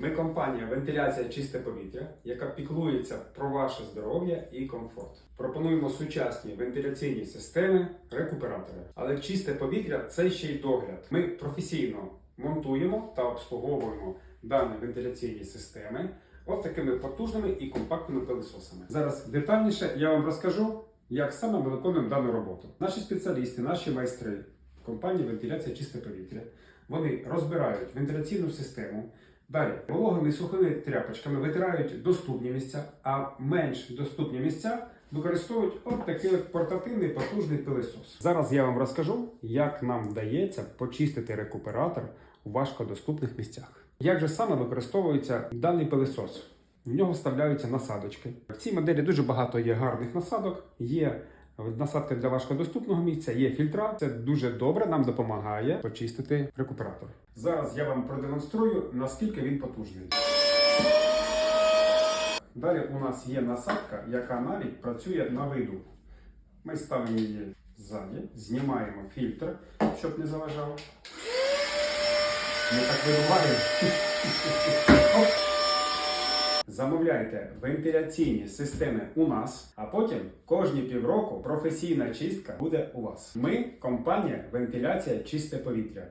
Ми компанія Вентиляція Чисте повітря, яка піклується про ваше здоров'я і комфорт. Пропонуємо сучасні вентиляційні системи, рекуператори. Але чисте повітря це ще й догляд. Ми професійно монтуємо та обслуговуємо дані вентиляційні системи ось такими потужними і компактними пилисосами. Зараз детальніше я вам розкажу, як саме ми виконуємо дану роботу. Наші спеціалісти, наші майстри компанії Вентиляція Чисте повітря. Вони розбирають вентиляційну систему. Далі вологими і сухими тряпочками витирають доступні місця, а менш доступні місця використовують от такий от портативний потужний пилисос. Зараз я вам розкажу, як нам вдається почистити рекуператор у важкодоступних місцях. Як же саме використовується даний пилисос? В нього вставляються насадочки. В цій моделі дуже багато є гарних насадок. Є насадка для важкодоступного місця, є фільтра. Це дуже добре нам допомагає почистити рекуператор. Зараз я вам продемонструю, наскільки він потужний. Далі у нас є насадка, яка навіть працює на виду. Ми ставимо її ззаді, знімаємо фільтр, щоб не заважав. Ми так видуваємо. Замовляйте вентиляційні системи у нас, а потім кожні півроку професійна чистка буде у вас. Ми компанія Вентиляція Чисте повітря.